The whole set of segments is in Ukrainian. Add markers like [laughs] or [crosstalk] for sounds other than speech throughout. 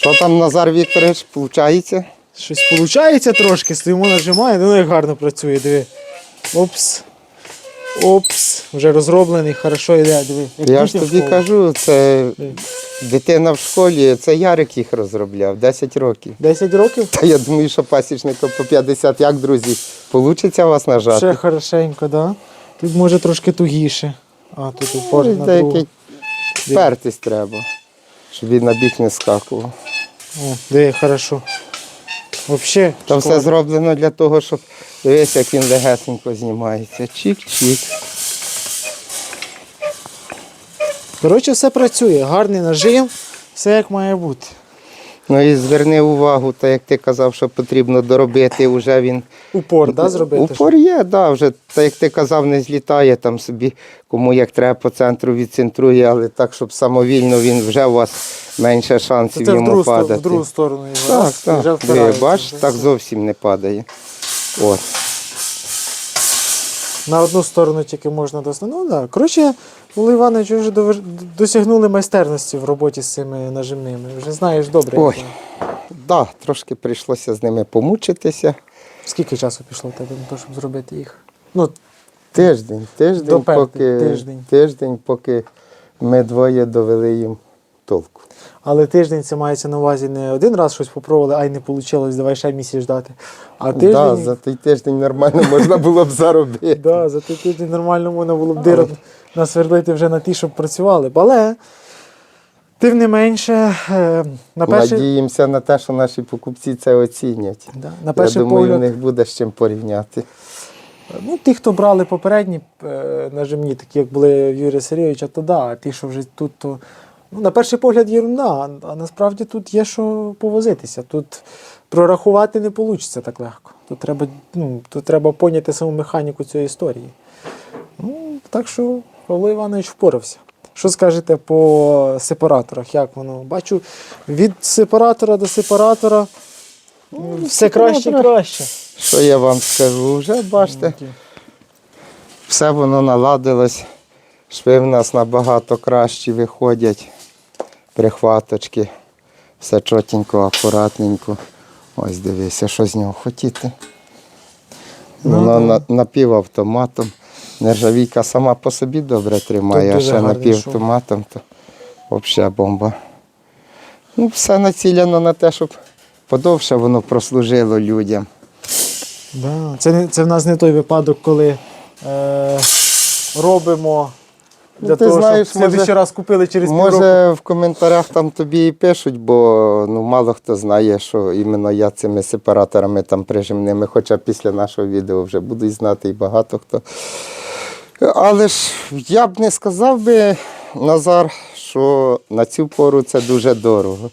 Що там Назар Вікторович, виходить? Щось виходить трошки, стоїмо нажимає, ну як гарно працює, диви. Опс. Опс. Вже розроблений, хорошо йде, диви. як Я ж тобі кажу, це дитина в школі, це Ярик їх розробляв, 10 років. 10 років? Та я думаю, що пасічникам по 50, як, друзі, вийде вас нажати? Ще хорошенько, да? Тут може трошки тугіше. А, тут упор на другу. треба, щоб він на бік не скакував. О, диви, хорошо. Вообще, Та все зроблено для того, щоб дивись, як він легесенько знімається. Чик-чик. Коротше, все працює, гарний нажим, все як має бути. Ну і зверни увагу, так як ти казав, що потрібно доробити, вже він. Упор, да, зробити? Упор є, да, вже, так як ти казав, не злітає там собі, кому як треба по центру відцентрує, але так, щоб самовільно він вже у вас менше шансів це в, йому другу, сто- падати. в другу сторону його. Так, раз, і так. вже Ви впирається. бачиш, так зовсім не падає. От. На одну сторону тільки можна достати. Ну так. Коротше, Олег Іванович ви вже довер- досягнули майстерності в роботі з цими нажимними. Вже знаєш добре. як Ой. воно. Да, трошки прийшлося з ними помучитися. Скільки часу пішло в тебе на те, щоб зробити їх? Ну, Тиждень, тиждень, Доперти, поки, тиждень. тиждень, поки ми двоє довели їм толку. але тиждень це мається на увазі не один раз щось попробували, ай не вийшло, давай ще місяць ждати. А тиждень. Да, за той тиждень нормально можна було б заробити. [laughs] Да, за той тиждень нормально можна було б дирок насвердлити вже на ті, щоб працювали. Але, тим не менше, е, на перший, Надіємося на те, що наші покупці це оцінять. да, на Я думаю, погляд, у них буде з чим порівняти. ну, ті, хто брали попередні е, нажимні, такі як були в Юрія Сергійовича, то да, а ті, що вже тут, то ну, на перший погляд єрунда, а насправді тут є що повозитися. Тут прорахувати не вийде так легко. Тут треба, ну, тут треба поняти саму механіку цієї історії. Ну, так що Павло Іванович впорався. Що скажете по сепараторах? Як воно? Бачу, від сепаратора до сепаратора ну, все краще і краще. Що я вам скажу? Вже бачите, все воно наладилось. Шви в нас набагато кращі виходять. Прихваточки. Все чотенько, акуратненько. Ось дивися, що з нього хотіти. Ну, Воно да. на, напівавтоматом. Нержавійка сама по собі добре тримає, а ще гарний напівавтоматом, то взагалі бомба. Ну, все націлено на те, щоб подовше воно прослужило людям. Да. Це, це в нас не той випадок, коли е, робимо для Ну, ти того, знаєш, щоб може- раз купили через півроку. Може, в коментарях там тобі і пишуть, бо ну, мало хто знає, що іменно я цими сепараторами там прижимними, хоча після нашого відео вже будуть знати і багато хто. Але ж я б не сказав би, Назар, що на цю пору це дуже дорого.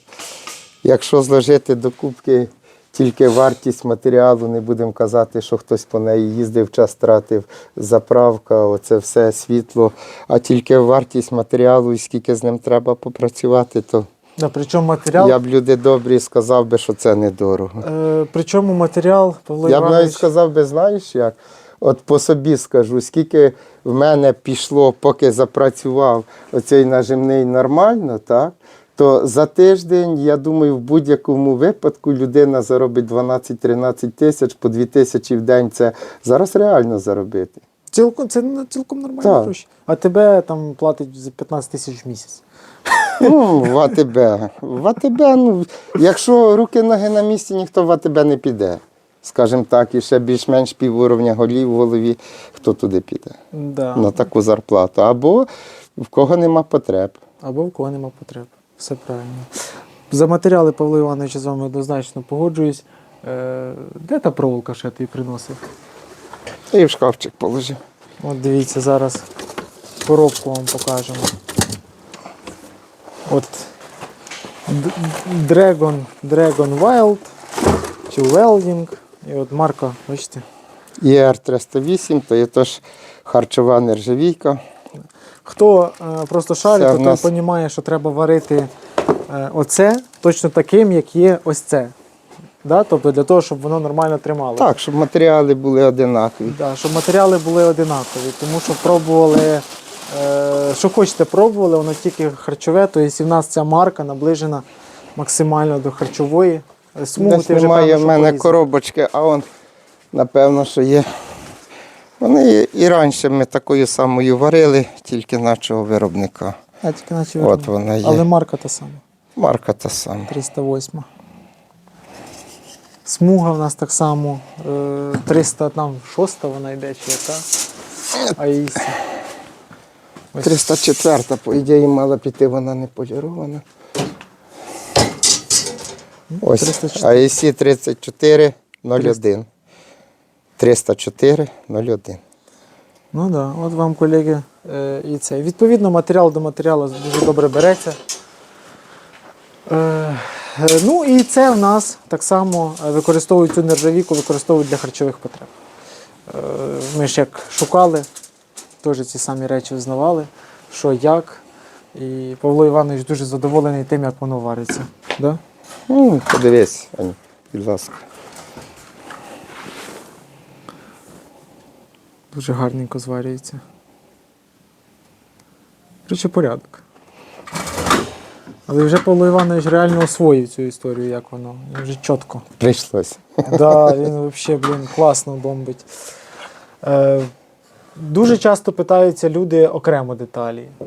Якщо зложити до кубки тільки вартість матеріалу, не будемо казати, що хтось по неї їздив, час тратив, заправка, оце все світло, а тільки вартість матеріалу і скільки з ним треба попрацювати, то Да, причому матеріал, я б люди добрі сказав би, що це недорого. е, причому матеріал Павло Я б навіть Іванович, сказав би, знаєш як? От по собі скажу, скільки в мене пішло, поки запрацював оцей нажимний нормально, так? то за тиждень, я думаю, в будь-якому випадку людина заробить 12-13 тисяч, по 2 тисячі в день це зараз реально заробити. цілком, це цілком нормальні Так. гроші. А тебе там платить за 15 тисяч в місяць. Ну, в АТБ. В АТБ, ну, якщо руки-ноги на місці, ніхто в АТБ не піде. Скажімо так, і ще більш-менш півуровня голів в голові, хто туди піде. Да. на таку зарплату. Або в кого нема потреб. Або в кого нема потреб. Все правильно. За матеріали Павло Іванович з вами однозначно погоджуюсь. Е, де та проволока, я тобі приносив? І в шкафчик положив. От дивіться, зараз коробку вам покажемо. От Dragon, Dragon Wild чи Welding. І от марка, бачите? ір 308 то є теж харчова нержавійка. Хто е, просто шарить, то нас- той розуміє, що треба варити е, оце точно таким, як є ось це. Да? Тобто для того, щоб воно нормально тримало. Так, щоб матеріали були одинакові. Да, щоб матеріали були одинакові, тому що пробували, е, що хочете, пробували, воно тільки харчове, тобто і в нас ця марка наближена максимально до харчової. Е, Десь ти вже немає певно, в мене порізав. коробочки, а он, напевно, що є. Вони і- раніше ми такою самою варили, тільки нашого виробника. А, тільки наче От вона є. Але марка та сама. Марка та сама. 308. Смуга в нас так само. е, 306 вона йде чи яка. Ось 304, по ідеї, мала піти, вона не полірована. Ось, 304. AEC 34 01. 304 01. Ну так, да. от вам, колеги, е, і це. Відповідно, матеріал до матеріалу дуже добре береться. Е, е, ну і це в нас так само використовують цю нержавійку, використовують для харчових потреб. Ми ж як шукали, теж ці самі речі взнавали, що як. І Павло Іванович дуже задоволений тим, як воно вариться. Да? Ну, подивись, Ані, будь ласка. Дуже гарненько зварюється. Короче, порядок. Але вже Павло Іванович реально освоїв цю історію, як воно. Він вже чітко. Прийшлось. Да, він взагалі, блін, класно бомбить. Е, дуже часто питаються люди окремо деталі. Е,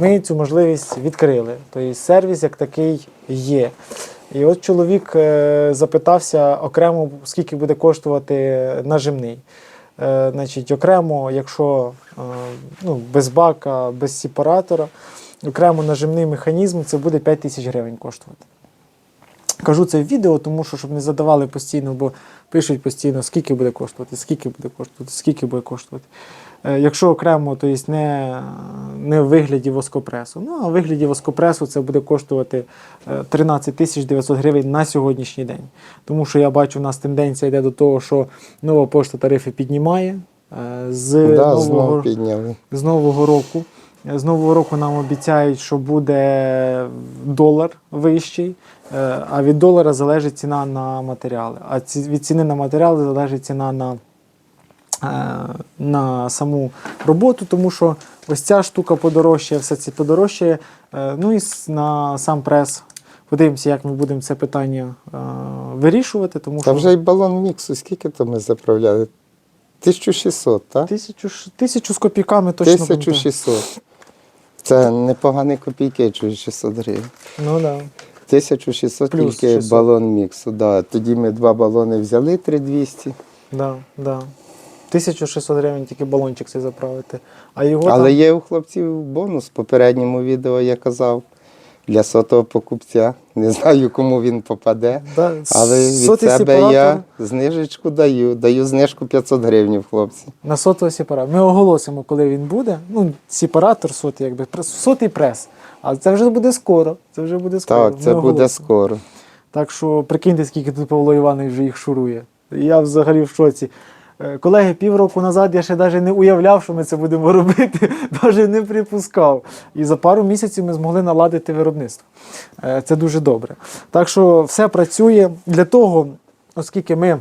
ми цю можливість відкрили. Тобто сервіс як такий є. І от чоловік е, запитався окремо, скільки буде коштувати нажимний. Е, значить, окремо, якщо ну, без бака, без сепаратора, окремо нажимний механізм, це буде 5 тисяч гривень коштувати. Кажу це в відео, тому що щоб не задавали постійно, бо пишуть постійно, скільки буде коштувати, скільки буде коштувати, скільки буде коштувати. Е, Якщо окремо, то є не, не в вигляді воскопресу. Ну, а в вигляді воскопресу це буде коштувати е, 13 тисяч 900 гривень на сьогоднішній день. Тому що я бачу, у нас тенденція йде до того, що нова пошта тарифи піднімає. е, З Да, нового знову з нового року. З нового року нам обіцяють, що буде долар вищий, е, а від долара залежить ціна на матеріали. А від ціни на матеріали залежить ціна на, е, на саму роботу, тому що ось ця штука подорожчає, все це подорожчає. Е, Ну і на сам прес. Подивимося, як ми будемо це питання е, вирішувати, тому Та що вже й балон міксу, скільки то ми заправляли? 1600, так? тисячу, тисячу з копійками точно. 1600. Це непогані копійки, чи 600 гривень. Ну да. 1600 Плюс тільки 600. балон міксу. Да. Тоді ми два балони взяли 3200. Да, да. 1600 гривень тільки балончик цей заправити. А його Але там... є у хлопців бонус. В попередньому відео я казав для сотого покупця. Не знаю, кому він попаде. да, Але від себе сепаратор я знижечку даю. Даю знижку 500 гривень, хлопці. на сотого сепаратор. Ми оголосимо, коли він буде. Ну, сепаратор сотий, якби сотий прес. А це вже буде скоро. Це вже буде скоро. Так, це буде скоро. Так що прикиньте, скільки тут Павло Іванович вже їх шурує. Я взагалі в шоці. Е, Колеги, півроку назад я ще навіть не уявляв, що ми це будемо [laughs] робити, навіть не припускав. І за пару місяців ми змогли наладити виробництво. Е, Це дуже добре. Так що все працює для того, оскільки ми.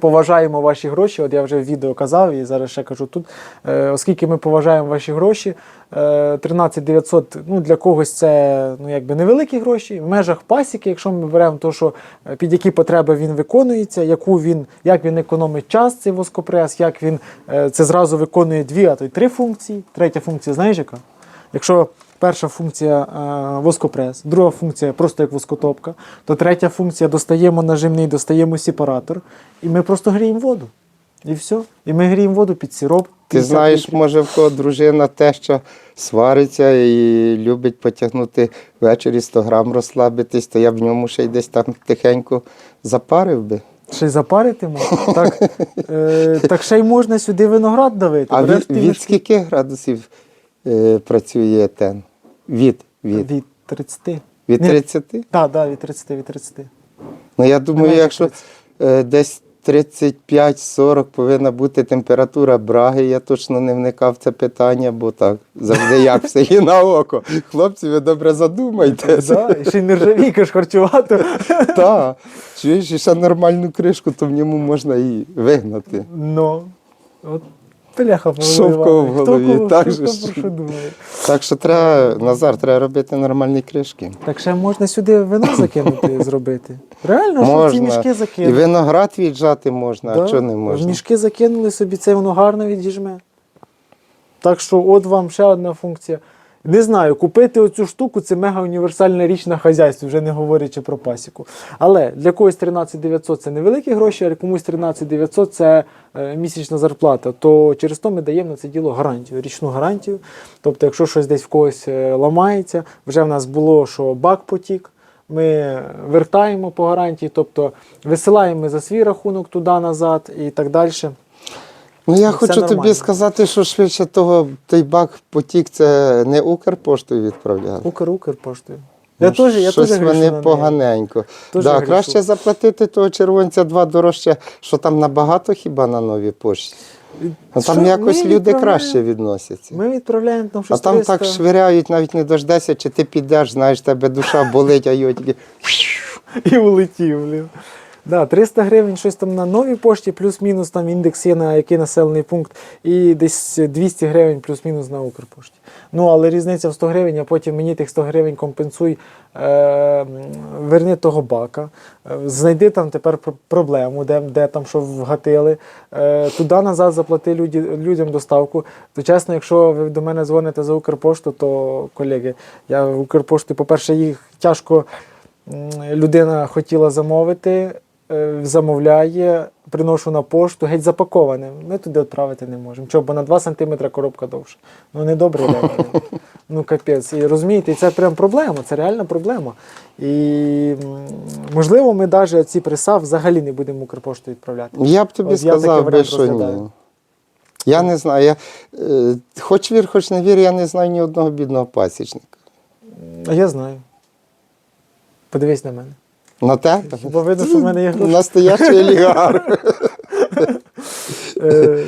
Поважаємо ваші гроші, от я вже в відео казав і зараз ще кажу тут. Е, оскільки ми поважаємо ваші гроші, е, 13 900, ну для когось це ну, якби невеликі гроші. В межах пасіки, якщо ми беремо то, що е, під які потреби він виконується, яку він, як він економить час, цей воскопрес, як він е, це зразу виконує дві, а то й три функції. Третя функція, знаєш яка? Якщо перша функція е, воскопрес, друга функція просто як воскотопка, то третя функція достаємо нажимний, достаємо сепаратор, і ми просто гріємо воду. І все. І ми гріємо воду під сироп. Ти знаєш, може, в кого дружина теща свариться і любить потягнути ввечері 100 грам розслабитись, то я б в ньому ще й десь там тихенько запарив би. Ще й запаритимо. Так, е, [laughs] так ще й можна сюди виноград давити. А від, від скільки градусів е, працює тен? Від, від, Від 30. від Ні. 30? Так, да, від 30, від 30. Ну я думаю, Немає якщо 30. е, десь 35-40 повинна бути температура браги, я точно не вникав в це питання, бо так завжди як в селі на око. Хлопці, ви добре задумайтеся. Да, і ще й нержавійка ж харчувати. Так, чуєш, і ще нормальну кришку, то в ньому можна і вигнати. Ну, от Бляха, Павло Шовково в хто голові, кого- так хто що, що думає? Так що треба, Назар, треба робити нормальні кришки. Так ще можна сюди вино закинути, [laughs] зробити. Реально, що ці мішки І виноград віджати можна, Да, а чого не можна? мішки закинули собі, це воно гарно відіжме. Так що, от вам ще одна функція. Не знаю, купити оцю штуку це мега універсальна річ на хазяйстві, вже не говорячи про пасіку. Але для когось 13 900 це невеликі гроші, а комусь 13 900 це е, місячна зарплата. То через то ми даємо на це діло гарантію, річну гарантію. Тобто, якщо щось десь в когось е, ламається, вже в нас було, що бак потік. Ми вертаємо по гарантії, тобто висилаємо за свій рахунок туди назад і так далі. Ну я хочу тобі сказати, що швидше того той бак потік це не Укрпоштою відправляли. Укр, Укр поштою. Я Ну, теж я Щось теж вони поганенько. Теж Да, грішу. краще заплатити того червонця два дорожче, що там набагато хіба на новій пошті. Ну, там якось Ми люди краще відносяться. Ми відправляємо там щось. А там 300. так швиряють, навіть не дождешся, чи ти підеш, знаєш, тебе душа болить, а його тільки. [laughs] і улетів. Блін. Да, 300 гривень щось там на новій пошті, плюс-мінус там індекс є на який населений пункт, і десь 200 гривень плюс-мінус на Укрпошті. Ну, але різниця в 100 гривень, а потім мені тих 100 гривень компенсуй, е, верни того бака, е, знайди там тепер пр- проблему, де, де там що вгатили, е, туди назад заплати люді, людям доставку. То чесно, якщо ви до мене дзвоните за Укрпошту, то колеги, я в Укрпошти, по-перше, їх тяжко людина хотіла замовити, замовляє, приношу на пошту, геть запаковане. Ми туди відправити не можемо. Чого, бо на 2 см коробка довше. Ну не добре. [laughs] Ну капець. І розумієте, і це прям проблема, це реальна проблема. І можливо, ми навіть ці преса взагалі не будемо Укрпошту відправляти. Я б тобі От сказав би, що розглядаю. ні. Я не знаю. Я, е, хоч вір, хоч не вір, я не знаю ні одного бідного пасічника. А я знаю. Подивись на мене. На тебе? Бо видно, що в мене є гроші. Настоящий олігарх. Е,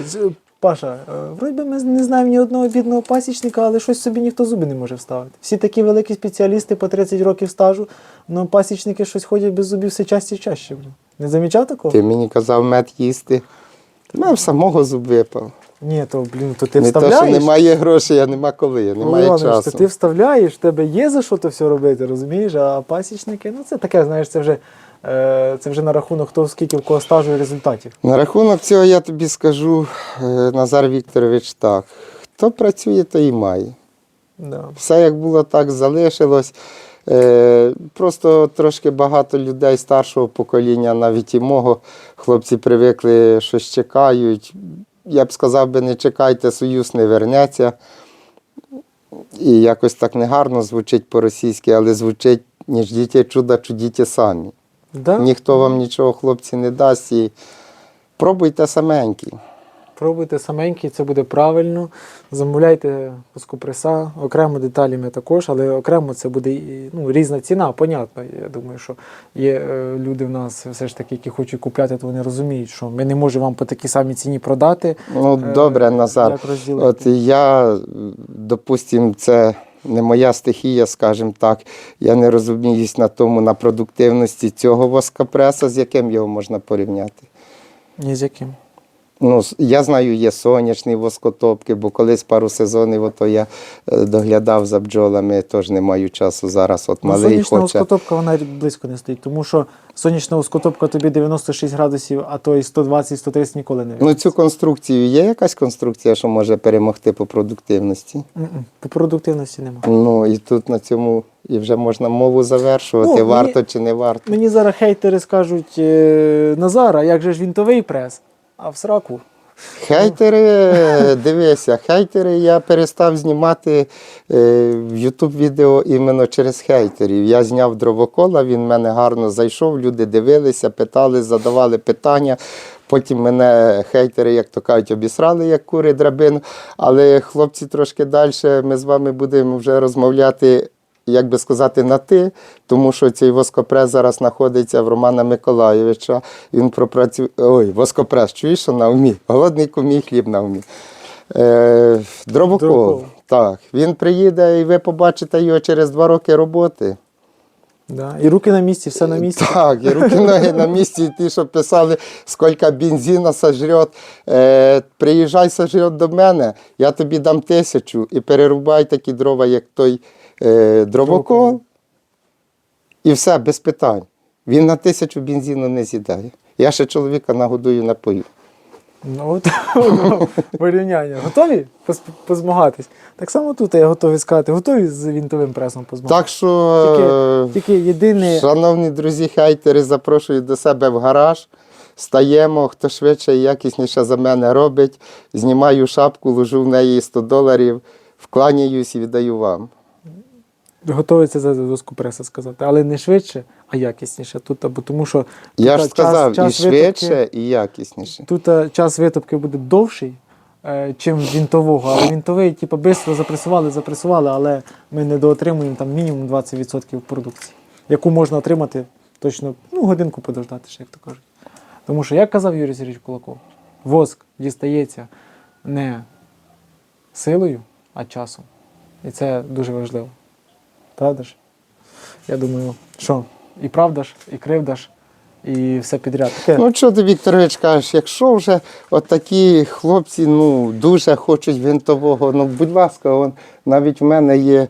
Паша, е, вроді би ми не знаємо ні одного бідного пасічника, але щось собі ніхто зуби не може вставити. Всі такі великі спеціалісти по 30 років стажу, але пасічники щось ходять без зубів все часті і чаще. Не замічав такого? Ти мені казав мед їсти. Мене самого зуб випав. Ні, то блін, то ти не те, вставляєш. що немає грошей, а нема коли, немає Іванович, часу. то ти вставляєш, в тебе є за що то все робити, розумієш? А пасічники, ну це таке, знаєш, це вже, е, це вже на рахунок хто скільки в кого стажу і результатів. На рахунок цього я тобі скажу, е, Назар Вікторович, так. Хто працює, той і має. Да. Все як було, так залишилось. Е, Просто трошки багато людей старшого покоління, навіть і мого, хлопці привикли, щось чекають. Я б сказав би, не чекайте, союз не вернеться. І якось так негарно звучить по-російськи, але звучить не ждіть чуда, чудіть самі. Да? Ніхто вам нічого, хлопці, не дасть. І пробуйте саменькі. Пробуйте саменький, це буде правильно. Замовляйте пускопреса, окремо деталі ми також, але окремо це буде ну, різна ціна, понятно. Я думаю, що є е, люди в нас все ж таки, які хочуть купляти, то вони розуміють, що ми не можемо вам по такій самій ціні продати. Ну, Е, добре, Назар. От я, допустим, це не моя стихія, скажімо так. Я не розуміюсь на тому, на продуктивності цього воскопреса, з яким його можна порівняти. Ні з яким. Ну, я знаю, є сонячні воскотопки, бо колись пару сезонів ото я е, доглядав за бджолами, теж не маю часу зараз. От Ну, малий сонячна хоче. оскотопка вона близько не стоїть, тому що сонячна оскотопка тобі 96 градусів, а то і 120-130 ніколи не Ну, цю конструкцію є якась конструкція, що може перемогти по продуктивності? М-м, По продуктивності нема. Ну і тут на цьому і вже можна мову завершувати, Ну, мені- варто чи не варто. Мені зараз хейтери скажуть е, Назара, як же ж вінтовий прес, а в сраку. Хейтери, [laughs] дивися, хейтери я перестав знімати е, в YouTube відео іменно через хейтерів. Я зняв дровокола, він в мене гарно зайшов, люди дивилися, питали, задавали питання. Потім мене хейтери, як то кажуть, обісрали, як кури драбину. Але хлопці трошки далі ми з вами будемо вже розмовляти. Як би сказати, на ти, тому що цей воскопрес зараз знаходиться в Романа Миколайовича. Він пропрацює. Ой, воскопрес, чуєш, що на умі? Голодний комій хліб на умі. Е. Дровокол. Так. Він приїде і ви побачите його через два роки роботи. Да. І руки на місці, все на місці. Так, і руки ноги на місці, і ті, що писали, скільки бензина сожрет. Е, приїжджай, сожрет до мене, я тобі дам тисячу і перерубай такі дрова, як той е, дровокол. І все, без питань. Він на тисячу бензину не з'їдає. Я ще чоловіка нагодую напою. Ну, от [laughs] порівняння. Готові позмагатись? Так само тут я готовий сказати, готові з вінтовим пресом позмагатись. Так що, е, Тільки єдине. шановні друзі, хейтери, запрошую до себе в гараж. Стаємо, хто швидше і якісніше за мене робить. Знімаю шапку, ложу в неї 100 доларів, вкланяюсь і віддаю вам. Це за доску преса сказати, але не швидше, а якісніше. Тут, бо тому що Я тут, ж час- сказав, час і витопки- швидше, і якісніше. Тут е, час витопки буде довший, е, чим вінтового. Але вінтовий, типу, швидко запресували, запресували, але ми не доотримуємо там мінімум 20% продукції, яку можна отримати точно ну, годинку подождати, ще, як то кажуть. Тому що, як казав Юрій Сергійович Кулаков, воск дістається не силою, а часом. І це дуже важливо. Правда ж? Я думаю, що і правда ж, і кривда ж, і все підряд. Таке. Ну, що ти, Вікторович, кажеш, якщо вже от такі хлопці ну, дуже хочуть винтового, ну, будь ласка, он, навіть в мене є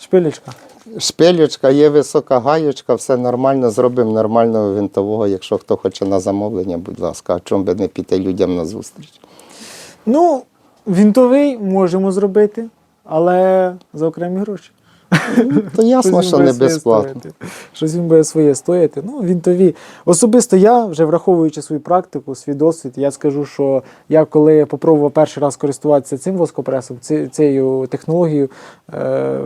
Шпилечка. шпилючка, є висока гаєчка, все нормально, зробимо нормального винтового, якщо хто хоче на замовлення, будь ласка, а чому би не піти людям на зустріч? Ну, вінтовий можемо зробити, але за окремі гроші. То ясно, що не безплатно. Щось він буде своє стояти. Ну, вінтові. Особисто я, вже враховуючи свою практику, свій досвід, я скажу, що я коли попробував перший раз користуватися цим воскопресом, цією технологією, е,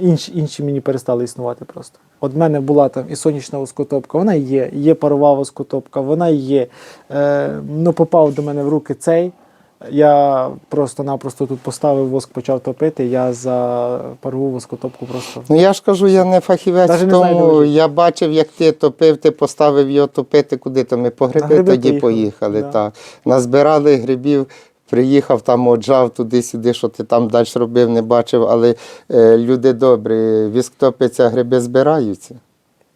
інші, інші мені перестали існувати просто. От в мене була там і сонячна воскотопка, вона є, є парова воскотопка, вона є. Е, ну, попав до мене в руки цей. Я просто-напросто тут поставив воск, почав топити. Я за парову воскотопку просто. Ну я ж кажу, я не фахівець Даже не знаю, тому. друзі. Я бачив, як ти топив, ти поставив його топити, куди то ми по гриби, гриби тоді поїхали, поїхали. да. Так. Назбирали грибів, приїхав там, оджав туди-сюди, що ти там далі робив, не бачив. Але е, люди добрі, віск топиться, гриби збираються.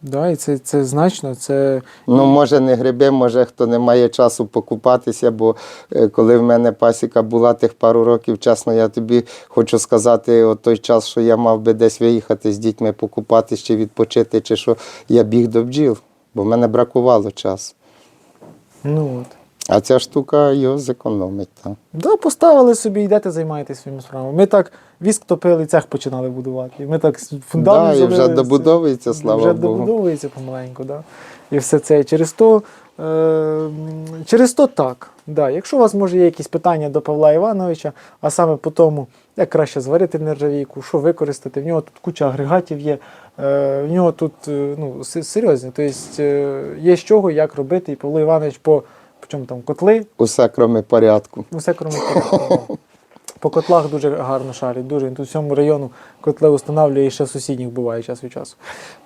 Да, і це, це значно. Це Ну, може, не гриби, може, хто не має часу покупатися, бо е, коли в мене пасіка була тих пару років, чесно, я тобі хочу сказати, от той час, що я мав би десь виїхати з дітьми покупатись чи відпочити, чи що, я біг до бджіл, бо в мене бракувало часу. ну от. А ця штука його зекономить. Так. Да, поставили собі, йдете, займаєтесь своїми справами. Ми так віск топили, цех починали будувати. І ми так фундамент Да, і вже добудовується, слава вже Богу. добудовується помаленьку, да. І все це. Через то, е, через то так. Да. Якщо у вас може є якісь питання до Павла Івановича, а саме по тому, як краще зварити нержавійку, що використати, в нього тут куча агрегатів є. Е, в нього тут е, ну, се- серйозно. Тобто е, є з чого, як робити, і Павло Іванович по, по чому там котли, Усе кроме порядку. Все кроме порядку. [laughs] По котлах дуже гарно шарить, дуже. Тут всьому району котли встановлює і ще сусідніх буває час від часу.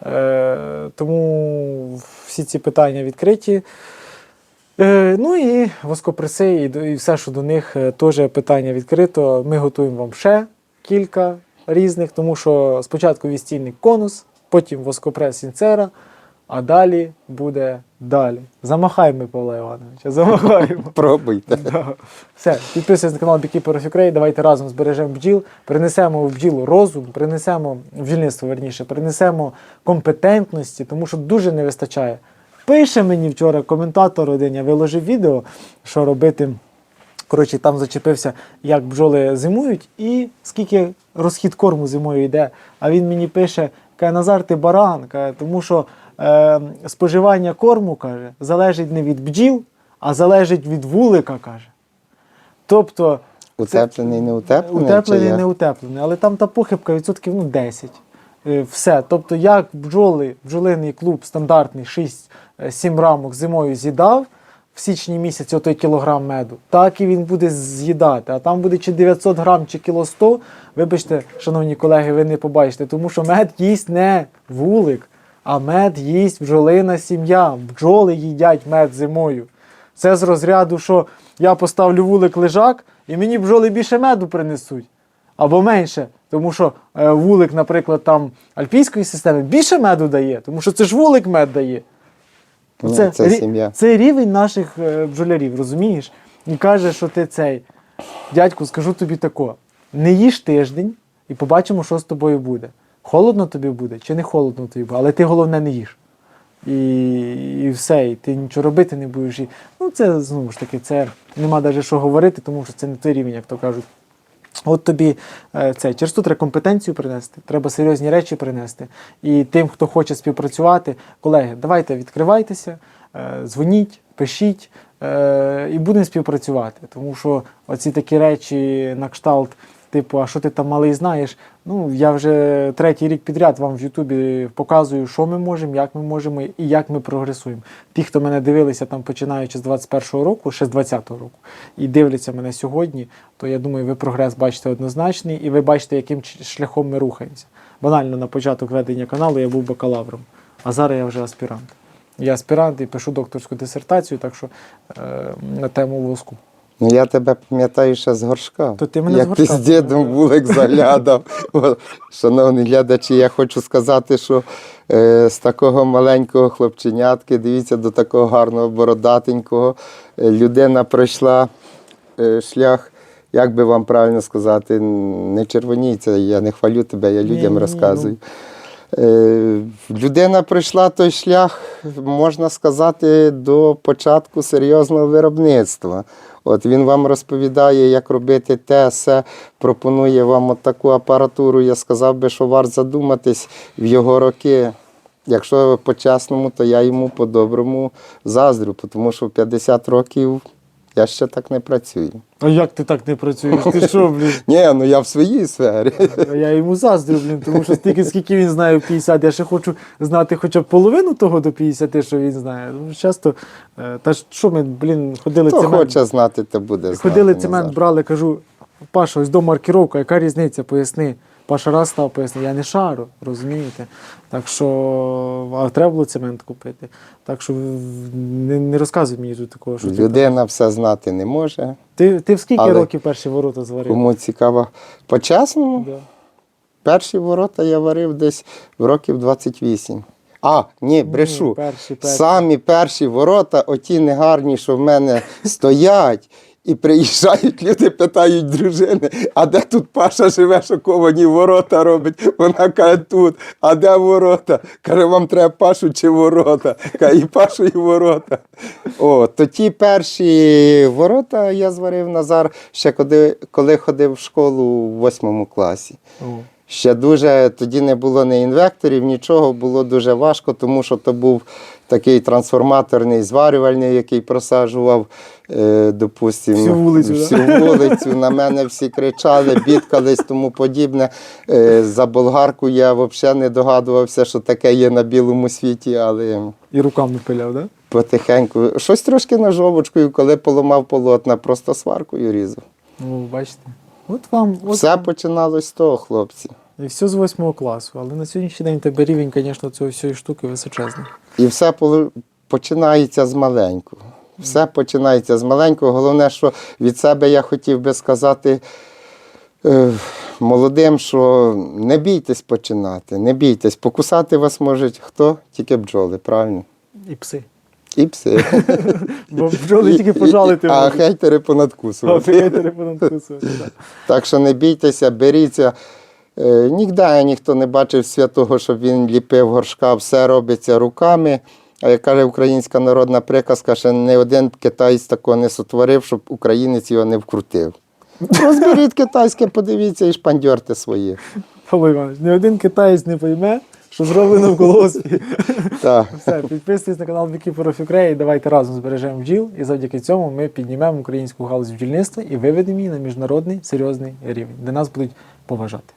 Е, тому всі ці питання відкриті. Е, ну і воскопреси, і, і все, що до них е, теж питання відкрито. Ми готуємо вам ще кілька різних, тому що спочатку вістільний конус, потім воскопрес інцера, а далі буде далі. Замахаємо, Павла Івановича, замахаємо. [laughs] Пробуйте. Да. Все, підписуйтесь на канал Beekeeper of Ukraine, Давайте разом збережемо бджіл, принесемо в бджілу розум, принесемо бджільництво, верніше, принесемо компетентності, тому що дуже не вистачає. Пише мені вчора коментатор один, я виложив відео, що робити. Коротше, там зачепився, як бджоли зимують і скільки розхід корму зимою йде. А він мені пише: каже, Назар, ти баран, каже, тому що е, споживання корму каже, залежить не від бджіл, а залежить від вулика, каже. Тобто Утеплений, не утеплений. утеплений, не утеплений, але там та похибка відсотків ну, 10. Е, Все. Тобто, як бджоли, бджолиний клуб стандартний 6-7 рамок зимою з'їдав в січні місяці отой кілограм меду, так і він буде з'їдати. А там буде чи 900 грам, чи кіло 100. Вибачте, шановні колеги, ви не побачите, тому що мед їсть не вулик, а мед їсть бджолина сім'я. Бджоли їдять мед зимою. Це з розряду, що я поставлю вулик лежак, і мені бджоли більше меду принесуть. Або менше. Тому що е, вулик, наприклад, там альпійської системи більше меду дає, тому що це ж вулик мед дає. Ну, Це, це рі- сім'я. це рівень наших е, бджолярів, розумієш? І каже, що ти цей. Дядьку, скажу тобі тако: не їж тиждень і побачимо, що з тобою буде. Холодно тобі буде чи не холодно тобі буде, але ти головне не їж. І, і все, і ти нічого робити не будеш. І, ну, це знову ж таки, це нема навіть що говорити, тому що це не той рівень, як то кажуть. От тобі е, це через тут треба компетенцію принести, треба серйозні речі принести. І тим, хто хоче співпрацювати, колеги, давайте відкривайтеся, е, дзвоніть, пишіть е, і будемо співпрацювати. Тому що оці такі речі на кшталт, типу, а що ти там малий знаєш? Ну, я вже третій рік підряд вам в Ютубі показую, що ми можемо, як ми можемо і як ми прогресуємо. Ті, хто мене дивилися там починаючи з 21-го року, ще з 20-го року, і дивляться мене сьогодні, то я думаю, ви прогрес бачите однозначний, і ви бачите, яким шляхом ми рухаємося. Банально на початок ведення каналу я був бакалавром, а зараз я вже аспірант. Я аспірант і пишу докторську дисертацію, так що е, на тему воску. Ну я тебе пам'ятаю ще з горшка. То ти мене Як з ти з дідом вулик заглядав. [laughs] Шановні глядачі, я хочу сказати, що е, з такого маленького хлопченятки, дивіться, до такого гарного бородатенького, е, людина пройшла е, шлях. Як би вам правильно сказати, не червоніться, я не хвалю тебе, я людям Ні-ні, розказую. Е, Людина пройшла той шлях, можна сказати, до початку серйозного виробництва. От він вам розповідає, як робити те, все, пропонує вам таку апаратуру. Я сказав би, що варто задуматись в його роки. Якщо по-чесному, то я йому по-доброму заздрю, тому що в 50 років я ще так не працюю. А як ти так не працюєш? Ти що, [laughs] блін? Ні, ну я в своїй сфері. Я йому заздрю, блін, тому що стільки, скільки він знає в 50, я ще хочу знати хоча б половину того до 50, що він знає. Ну, часто, е, та що ми, блін, ходили Хто цемент, хоче знати, то буде знати. ходили цемент, Назар. брали, кажу, Паша, ось до маркіровка, яка різниця, поясни. Паша раз став пояснив, я не шару, розумієте? Так що а треба було цемент купити. Так що не, не розказуй мені тут такого, що ти, Людина все знати не може. ти, ти в скільки Але років перші ворота зварив? Кому цікаво. По-чесному, Да. перші ворота я варив десь в років 28. А, ні, брешу. перші, перші. Самі перші ворота, оті негарні, що в мене стоять. І приїжджають люди, питають дружини, а де тут Паша живе, що ковані ворота робить? Вона каже, тут, а де ворота? Каже, вам треба Пашу чи ворота? Каже, і Пашу, і ворота. О, то ті перші ворота я зварив Назар ще коли, коли ходив в школу в восьмому класі. Ще дуже тоді не було ні інвекторів, нічого було дуже важко, тому що то був такий трансформаторний зварювальний, який просаджував, е, допустимо, Всю вулицю, да? вулицю. На мене всі кричали, бідкались, тому подібне. Е, за болгарку я взагалі не догадувався, що таке є на білому світі, але І руками пиляв, так? Да? потихеньку. Щось трошки ножовочкою, коли поламав полотна, просто сваркою різав. Ну, бачите. От вам, от Все починалось з того, хлопці. І все з восьмого класу. Але на сьогоднішній день тебе рівень, звісно, цієї всієї штуки височезний. І все починається з маленького. Все починається з маленького. Головне, що від себе я хотів би сказати е, молодим, що не бійтесь починати, не бійтесь. Покусати вас можуть хто? Тільки бджоли, правильно? І пси. І пси. Бо бджоли тільки пожалити А можуть. хейтери А понадкусувати. фігетери понадкусувати, [laughs] так. Так що не бійтеся, беріться. Е, Ніде ніхто не бачив святого, щоб він ліпив горшка, все робиться руками. А як каже українська народна приказка, що не один китаєць такого не сотворив, щоб українець його не вкрутив. Розберіть китайське, подивіться і шпандьорте своє. Павло Іванович, ні один китаєць не пойме, що зроблено в колгоспі. [laughs] Так. Все, підписуйтесь на канал Beekeeper of Ukraine, давайте разом збережемо бджіл, і завдяки цьому ми піднімемо українську галузь бджільництва і виведемо її на міжнародний серйозний рівень, де нас будуть поважати.